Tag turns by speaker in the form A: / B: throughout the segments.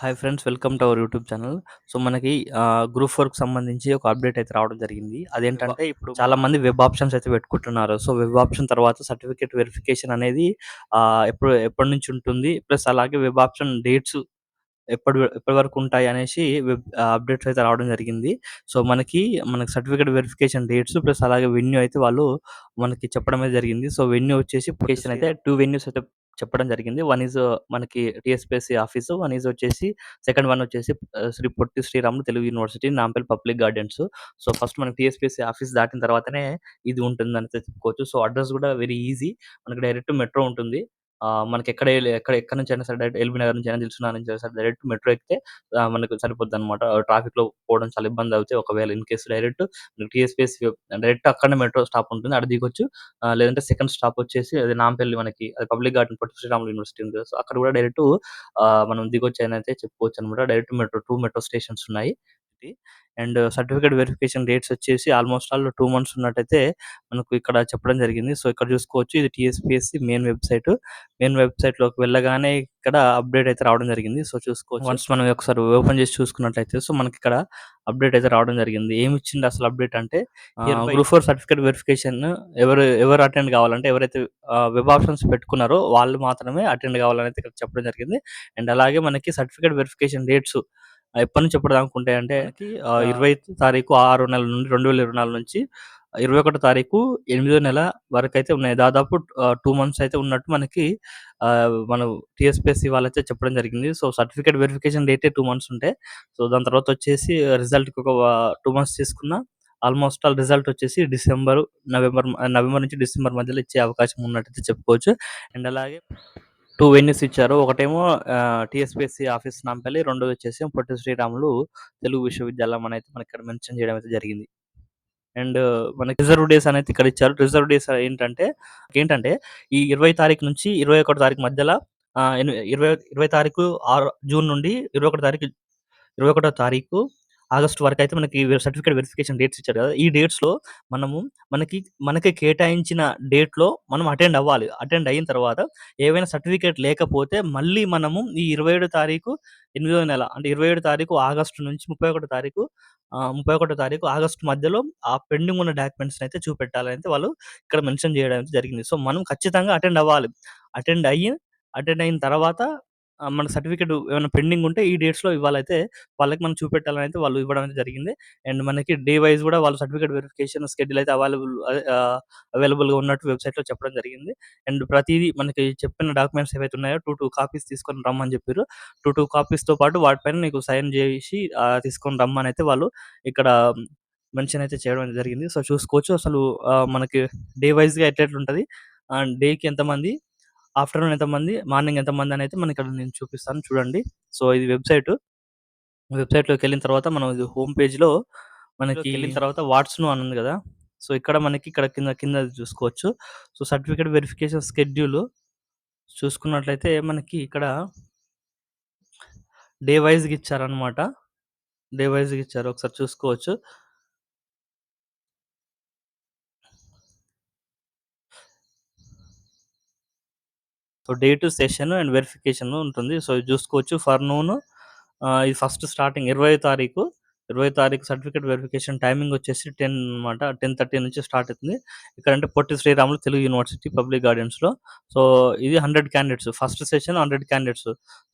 A: Hi friends welcome to our YouTube channel. So మనకి group ఫోర్కి సంబంధించి ఒక అప్డేట్ అయితే రావడం జరిగింది. అదేంటంటే ఇప్పుడు చాలా మంది వెబ్ ఆప్షన్స్ అయితే పెట్టుకుంటున్నారు. సో వెబ్ ఆప్షన్ తర్వాత సర్టిఫికేట్ వెరిఫికేషన్ అనేది ఎప్పుడు ఎప్పటి నుంచి ఉంటుంది? ప్లస్ అలాగే వెబ్ ఆప్షన్ డేట్స్ ఎప్పటి ఎప్పటి వరకు ఉంటాయి అనేసి వెబ్ అప్డేట్స్ అయితే రావడం జరిగింది. సో మనకి మనకి సర్టిఫికేట్ వెరిఫికేషన్ డేట్స్ ప్లస్ అలాగే వెన్యూ అయితే వాళ్ళు మనకి చెప్పడం అయితే జరిగింది. సో వెన్యూ వచ్చేసి లొకేషన్ అయితే టూ వెన్యూస్ అయితే చెప్పడం జరిగింది. వన్ ఈజ్ మనకి టిఎస్పిఎస్సి ఆఫీసు వన్ ఈజ్ వచ్చేసి సెకండ్ వన్ వచ్చేసి Shri Potti Sriramulu Telugu university Nampally public gardens. So first మనకి టిఎస్పిఎస్సి ఆఫీస్ దాటిన తర్వాతనే ఇది ఉంటుంది అని చెప్పుకోవచ్చు. సో అడ్రస్ కూడా వెరీ ఈజీ. మనకి డైరెక్ట్ మెట్రో ఉంటుంది. మనకి ఎక్కడ ఎక్కడ ఎక్కడ నుంచి అయినా సరే డైరెక్ట్ ఎల్బీ నగర్ నుంచి అయినా దిల్సుఖ్నగర్ నుంచి అయినా సరే డైరెక్ట్ మెట్రో ఎక్కితే మనకు సరిపోద్ది అనమాట ట్రాఫిక్లో పోవడం చాలా ఇబ్బంది అవుతాయి ఒకవేళ in case direct TSPS direct అక్కడనే మెట్రో స్టాప్ ఉంటుంది. అక్కడ దిగొచ్చు. లేదంటే సెకండ్ స్టాప్ వచ్చేసి అది నాంపల్లి మనకి అది పబ్లిక్ గార్డెన్ పట్టు శ్రీరాములు యూనివర్సిటీ ఉంది సో అక్కడ కూడా డైరెక్ట్ మనం దిగొచ్చు అని అయితే చెప్పుకోవచ్చు అనమాట direct metro two metro stations ఉన్నాయి. అండ్ సర్టిఫికేట్ వెరిఫికేషన్ డేట్స్ వచ్చేసి ఆల్మోస్ట్ ఆల్ టూ మంత్స్ ఉన్నట్టయితే మనకు ఇక్కడ చెప్పడం జరిగింది. సో ఇక్కడ చూసుకోవచ్చు ఇది టీఎస్పీఎస్సి మెయిన్ వెబ్సైట్. మెయిన్ వెబ్సైట్లోకి వెళ్ళగానే ఇక్కడ అప్డేట్ అయితే రావడం జరిగింది. సో చూసుకోవచ్చు. వన్స్ మనం ఒకసారి ఓపెన్ చేసి చూసుకున్నట్లయితే సో మనకి ఇక్కడ అప్డేట్ అయితే రావడం జరిగింది. ఏమి ఇచ్చింది అసలు అప్డేట్ అంటే గ్రూప్ ఫోర్ సర్టిఫికేట్ వెరిఫికేషన్ ఎవరు ఎవరు అటెండ్ కావాలంటే ఎవరైతే వెబ్ ఆప్షన్స్ పెట్టుకున్నారో వాళ్ళు మాత్రమే అటెండ్ కావాలని అయితే ఇక్కడ చెప్పడం జరిగింది. అండ్ అలాగే మనకి సర్టిఫికేట్ వెరిఫికేషన్ డేట్స్ ఎప్పటి నుంచి ఎప్పుడు దాకా ఉంటాయి అంటే ఇరవై తారీఖు ఆరు నెల నుండి రెండు వేల ఇరవై నాలుగు నుంచి ఇరవై ఒకటో తారీఖు ఎనిమిదో నెల వరకు అయితే ఉన్నాయి. దాదాపు టూ మంత్స్ అయితే ఉన్నట్టు మనకి ఆ, మన టీఎస్పీఎస్సీ వాళ్ళైతే చెప్పడం జరిగింది. సో సర్టిఫికేట్ వెరిఫికేషన్ డేటే టూ మంత్స్ ఉంటాయి సో దాని తర్వాత వచ్చేసి రిజల్ట్కి ఒక టూ మంత్స్ తీసుకున్న ఆల్మోస్ట్ ఆల్ రిజల్ట్ వచ్చేసి డిసెంబర్ నవంబర్ నవంబర్ నుంచి డిసెంబర్ మధ్యలో ఇచ్చే అవకాశం ఉన్నట్టయితే చెప్పుకోవచ్చు. అండ్ అలాగే టూ వెన్యూస్ ఇచ్చారు. ఒకటేమో టీఎస్పీఎస్సీ ఆఫీస్ నాంపల్లి రెండోది వచ్చేసి పొట్టి శ్రీరాములు తెలుగు విశ్వవిద్యాలయం అనేది అయితే మనకి ఇక్కడ మెన్షన్ చేయడం అయితే జరిగింది. అండ్ మనకి రిజర్వ్ డేస్ అనేది ఇక్కడ ఇచ్చారు. రిజర్వ్ డేస్ ఏంటంటే ఏంటంటే ఈ ఇరవై తారీఖు నుంచి ఇరవై ఒకటో తారీఖు మధ్యలో ఇరవై ఇరవై తారీఖు ఆరు జూన్ నుండి ఇరవై ఒకటో తారీఖు ఇరవై ఒకటో తారీఖు ఆగస్ట్ వరకు అయితే మనకి సర్టిఫికేట్ వెరిఫికేషన్ డేట్స్ ఇచ్చారు కదా. ఈ డేట్స్లో మనము మనకి మనకి కేటాయించిన డేట్లో మనం అటెండ్ అవ్వాలి. అటెండ్ అయిన తర్వాత ఏవైనా సర్టిఫికేట్ లేకపోతే మళ్ళీ మనము ఈ ఇరవై ఏడు తారీఖు ఎనిమిదో నెల అంటే ఇరవై ఏడు తారీఖు ఆగస్టు నుంచి ముప్పై ఒకటో తారీఖు ఆ, ముప్పై ఒకటో తారీఖు ఆగస్టు మధ్యలో ఆ పెండింగ్ ఉన్న డాక్యుమెంట్స్ అయితే చూపెట్టాలని అయితే వాళ్ళు ఇక్కడ మెన్షన్ చేయడం జరిగింది. సో మనం ఖచ్చితంగా అటెండ్ అవ్వాలి. అటెండ్ అయ్యి అటెండ్ అయిన తర్వాత మన సర్టిఫికేట్ ఏమైనా పెండింగ్ ఉంటే ఈ డేట్స్లో ఇవ్వాలైతే వాళ్ళకి మనం చూపెట్టాలని అయితే వాళ్ళు ఇవ్వడం అయితే జరిగింది. అండ్ మనకి డే వైజ్ కూడా వాళ్ళు సర్టిఫికేట్ వెరిఫికేషన్ స్కెడ్యూల్ అయితే అవైలబుల్ అవైలబుల్గా ఉన్నట్టు వెబ్సైట్లో చెప్పడం జరిగింది. అండ్ ప్రతిదీ మనకి చెప్పిన డాక్యుమెంట్స్ ఏవైతే ఉన్నాయో టూ టూ కాపీస్ తీసుకొని రమ్మని చెప్పారు టూ టూ కాపీస్తో పాటు వాటిపైన నీకు సైన్ చేసి తీసుకొని రమ్మని అయితే వాళ్ళు ఇక్కడ మెన్షన్ అయితే చేయడం జరిగింది. సో చూసుకోవచ్చు అసలు మనకి డే వైజ్గా ఉంటుంది? అండ్ డేకి ఎంతమంది ఆఫ్టర్నూన్ ఎంతమంది మార్నింగ్ ఎంతమంది అని అయితే మనకి ఇక్కడ నేను చూపిస్తాను చూడండి. సో ఇది వెబ్సైట్. వెబ్సైట్లోకి వెళ్ళిన తర్వాత మనం ఇది హోమ్ పేజ్లో మనకి వెళ్ళిన తర్వాత వాట్స్ను అని ఉంది కదా. సో ఇక్కడ మనకి ఇక్కడ కింద కింద చూసుకోవచ్చు. సో సర్టిఫికేట్ వెరిఫికేషన్ స్కెడ్యూల్ చూసుకున్నట్లయితే మనకి ఇక్కడ డే వైజ్గా ఇచ్చారనమాట డే వైజ్గా ఇచ్చారు. ఒకసారి చూసుకోవచ్చు. So day two session and verification ఉంటుంది. సో చూసుకోవచ్చు. ఫర్ నూన్ ఇది ఫస్ట్ స్టార్టింగ్ ఇరవై తారీఖు. ఇరవై తారీఖు సర్టిఫికేట్ వెరిఫికేషన్ టైమింగ్ వచ్చేసి టెన్ అనమాట టెన్ థర్టీ నుంచి స్టార్ట్ అవుతుంది. ఇక్కడ అంటే పొట్టి శ్రీరాములు తెలుగు యూనివర్సిటీ పబ్లిక్ గార్డెన్స్లో సో ఇది hundred candidates. First session hundred candidates.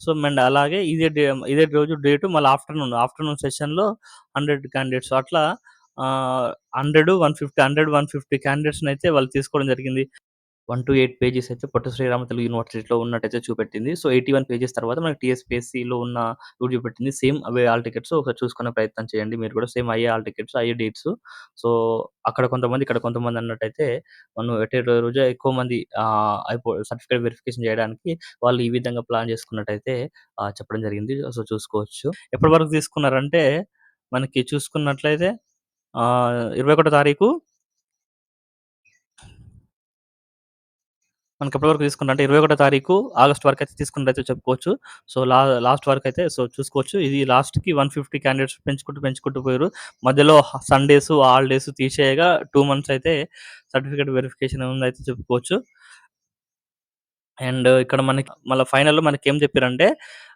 A: So and అలాగే ఇదే డే ఇదే రోజు డేటు మళ్ళీ ఆఫ్టర్నూన్. ఆఫ్టర్నూన్ సెషన్లో హండ్రెడ్ క్యాండిడేట్స్. అట్లా hundred one fifty hundred one fifty candidates అయితే వాళ్ళు తీసుకోవడం జరిగింది. వన్ టు ఎయిట్ పేజెస్ అయితే పొట్టి శ్రీరామ తెలుగు యూనివర్సిటీలో ఉన్నట్టయితే చూపెట్టింది. సో ఎయిటీ వన్ పేజెస్ తర్వాత మనకి టీఎస్పీఎస్సీలో లో ఉన్న రూట్ చూపెట్టింది సేమ్ అవే ఆల్ టికెట్స్ ఒకసారి చూసుకునే ప్రయత్నం చేయండి. మీరు కూడా సేమ్ అయ్యే ఆల్ టికెట్స్ అయ్యే డేట్స్ సో అక్కడ కొంతమంది ఇక్కడ కొంతమంది అన్నట్టయితే మనం ఎటే రోజు ఎక్కువ మంది ఆ, అయిపో సర్టిఫికేట్ వెరిఫికేషన్ చేయడానికి వాళ్ళు ఈ విధంగా ప్లాన్ చేసుకున్నట్టయితే చెప్పడం జరిగింది. సో చూసుకోవచ్చు. ఎప్పటి వరకు తీసుకున్నారంటే మనకి చూసుకున్నట్లయితే ఆ ఇరవై ఒకటో తారీఖు మనకి ఎప్పటి వరకు తీసుకుంటా అంటే ఇరవై ఒకటో తారీఖు ఆగస్ట్ వరకు అయితే తీసుకున్నట్టయితే చెప్పుకోవచ్చు. సో లా లాస్ట్ వరకు అయితే సో చూసుకోవచ్చు. ఇది లాస్ట్కి వన్ ఫిఫ్టీ క్యాండిడేట్స్ పెంచుకుంటూ పెంచుకుంటూ పోయారు. మధ్యలో సండేస్ హాలిడేస్ తీసేయగా టూ మంత్స్ అయితే సర్టిఫికేట్ వెరిఫికేషన్ ఉందైతే చెప్పుకోవచ్చు. అండ్ ఇక్కడ మనకి మళ్ళీ ఫైనల్‌లో మనకేం చెప్పారంటే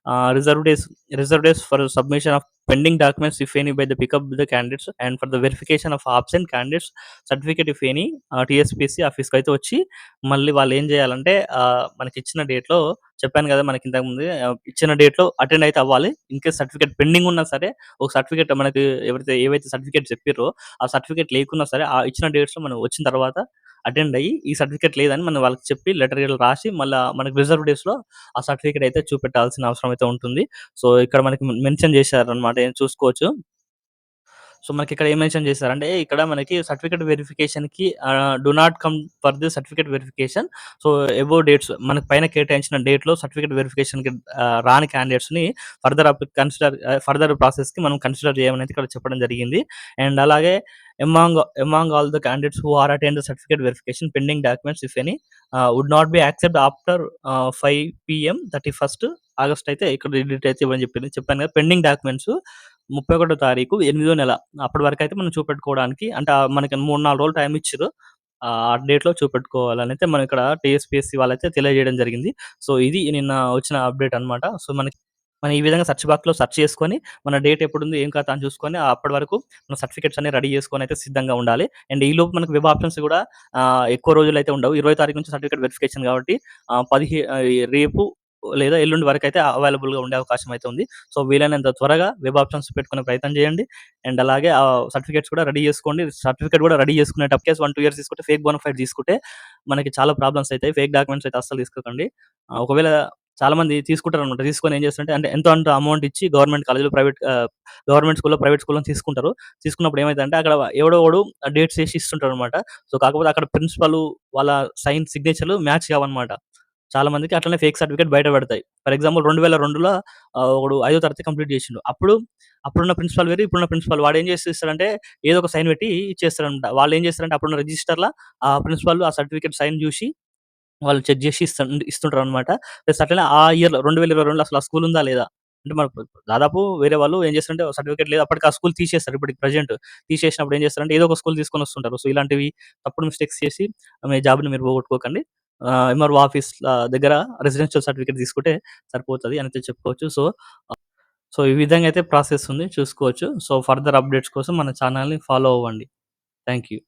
A: ఆహ్, reserve days reserve days for submission of pending documents if any by the pickup the candidates and for the verification of absent candidates certificate if any ah, TSPC ఆఫీస్‌కి అయితే వచ్చి మళ్ళీ వాళ్ళు ఏం చేయాలంటే ఆహ్, మనకి ఇచ్చిన డేట్‌లో చెప్పాను కదా! మనకి ఇంతకుముందే ఆహ్, ఇచ్చిన డేట్‌లో అటెండ్ అయితే అవ్వాలి. ఇన్‌కేస్ సర్టిఫికేట్ పెండింగ్ ఉన్నా సరే ఒక సర్టిఫికేట్ మనకి ఎవరైతే ఏవైతే సర్టిఫికేట్ చెప్పిర్రో ఆ సర్టిఫికేట్ లేకున్నా సరే ఆ ఇచ్చిన డేట్స్‌లో మనం వచ్చిన తర్వాత అటెండ్ అయ్యి ఈ సర్టిఫికేట్ లేదని మనం వాళ్ళకి చెప్పి లెటర్ గిట్ల రాసి మళ్ళీ మనకి రిజర్వ్ డేస్‌లో ఆ సర్టిఫికేట్ అయితే చూపెట్టాల్సిన అవసరం అయితే ఉంటుంది. సో, ఇక్కడ మనకి మెన్షన్ చేశారనమాట ఏం చూసుకోవచ్చు. సో, మనకి ఇక్కడ ఏం మెన్షన్ చేశారంటే ఇక్కడ మనకి సర్టిఫికేట్ వెరిఫికేషన్కి do not come for the certificate verification. So, above dates మనకి పైన కేటాయించిన డేట్లో సర్టిఫికేట్ వెరిఫికేషన్కి రాని క్యాండిడేట్స్ని ఫర్దర్ కన్సిడర్ ఫర్దర్ ప్రాసెస్కి మనం కన్సిడర్ చేయమని ఇక్కడ చెప్పడం జరిగింది. అండ్ అలాగే among among all the candidates who are attend the certificate verification pending documents if any would not be accept after ah, 5 PM 31 August అయితే ఇక్కడ డీటెయిల్స్ అయితే ఇవ్వని చెప్పింది. చెప్పాను కదా! పెండింగ్ డాక్యుమెంట్స్ 31 తారీఖు ఎనిమిదో నెల అప్పటి వరకు అయితే మనం చూపెట్టుకోవడానికి అంటే మనకి 3, 4 రోజులు టైం ఇచ్చారు ఆ డేట్‌లో అయితే మనం ఇక్కడ టీఎస్‌పీఎస్‌సీ వాళ్ళైతే తెలియజేయడం జరిగింది. సో, ఇది నిన్న వచ్చిన అప్డేట్ అన్నమాట. సో, మనకి మనం ఈ విధంగా సెర్చ్ బాక్స్‌లో సెర్చ్ చేసుకొని మన డేట్ ఎప్పుడు ఉంది ఏం కథ అని చూసుకొని అప్పటి వరకు మన సర్టిఫికేట్స్ అన్ని రెడీ చేసుకొని అయితే సిద్ధంగా ఉండాలి. అండ్ ఈలోపు మనకు వెబ్ ఆప్షన్స్ కూడా ఎక్కువ రోజులు అయితే ఉండవు. 20 తారీఖు నుంచి సర్టిఫికేట్ వెరిఫికేషన్ కాబట్టి పదిహే రేపు లేదా ఎల్లుండి వరకు అయితే అవైలబుల్‌గా ఉండే అవకాశం అయితే ఉంది. సో, వీలైనంత త్వరగా వెబ్ ఆప్షన్స్ పెట్టుకునే ప్రయత్నం చేయండి. అండ్ అలాగే ఆ సర్టిఫికేట్స్ కూడా రెడీ చేసుకోండి. సర్టిఫికేట్ కూడా రెడీ చేసుకునేటప్పుడు కేస్ 1, 2 ఇయర్స్ తీసుకుంటే ఫేక్ బోనఫైడ్ తీసుకుంటే మనకి చాలా ప్రాబ్లమ్స్ అవుతాయి ఫేక్ డాక్యుమెంట్స్ అయితే అస్సలు తీసుకోకండి. ఒకవేళ చాలా మంది తీసుకుంటారు తీసుకుంటారనమాట. తీసుకొని ఏం చేస్తారంటే అంటే ఎంతో అంత అమౌంట్ ఇచ్చి గవర్నమెంట్ కాలేజ్‌లో ప్రైవేట్ గవర్నమెంట్ స్కూల్‌లో, ప్రైవేట్ స్కూల్‌లో తీసుకుంటారు. తీసుకున్నప్పుడు ఏమైతదంటే అక్కడ ఎవడో ఒకడు డేట్స్ వేసి ఇస్తుంటారు అనమాట సో, కాకపోతే అక్కడ ప్రిన్సిపల్ వాళ్ళ సైన్ సిగ్నేచర్‌లు మ్యాచ్ కావన్నమాట. చాలా మందికి అట్లనే ఫేక్ సర్టిఫికేట్ బయట పడతాయి. ఫర్ ఎగ్జాంపుల్ 2002లో ఆహ్, ఒకడు ఐదో తరగతి కంప్లీట్ చేసిండు. అప్పుడు అప్పుడున్న ప్రిన్సిపల్ వేరు, ఇప్పుడున్న ప్రిన్సిపల్ వాడు ఏం చేసి ఏదో ఒక సైన్ పెట్టి ఇచ్చేస్తారంట వాళ్ళు ఏం చేస్తారంటే అప్పుడున్న రిజిస్టర్లో ఆ ప్రిన్సిపల్ ఆ సర్టిఫికేట్ సైన్ చూసి వాళ్ళు చెక్ చేసి ఇస్త ఇస్తుంటారనమాట. ప్లస్ అట్లనే ఆ ఇయర్‌లో 2022లో అసలు ఆ స్కూల్ ఉందా లేదా? అంటే మన దాదాపు వేరే వాళ్ళు ఏం చేస్తారంటే సర్టిఫికేట్ లేదు అప్పటికి ఆ స్కూల్ తీసేస్తారు. ఇప్పటికి ప్రెజెంట్ తీసేసినప్పుడు ఏం చేస్తారంటే ఏదో ఒక స్కూల్ తీసుకొని వస్తుంటారు. సో, ఇలాంటివి తప్పుడు మిస్టేక్స్ చేసి మీ జాబ్‌ని మీరు పోగొట్టుకోకండి. ఆహ్, ఎంఆర్ఓ ఆఫీస్ దగ్గర రెసిడెన్షియల్ సర్టిఫికేట్ తీసుకుంటే సరిపోతది అనైతే చెప్పుకోవచ్చు. సో, సో, ఈ విధంగా అయితే ప్రాసెస్ ఉంది చూసుకోవచ్చు. సో, ఫర్దర్ అప్డేట్స్ కోసం మన ఛానెల్‌ని ఫాలో అవ్వండి. Thank you.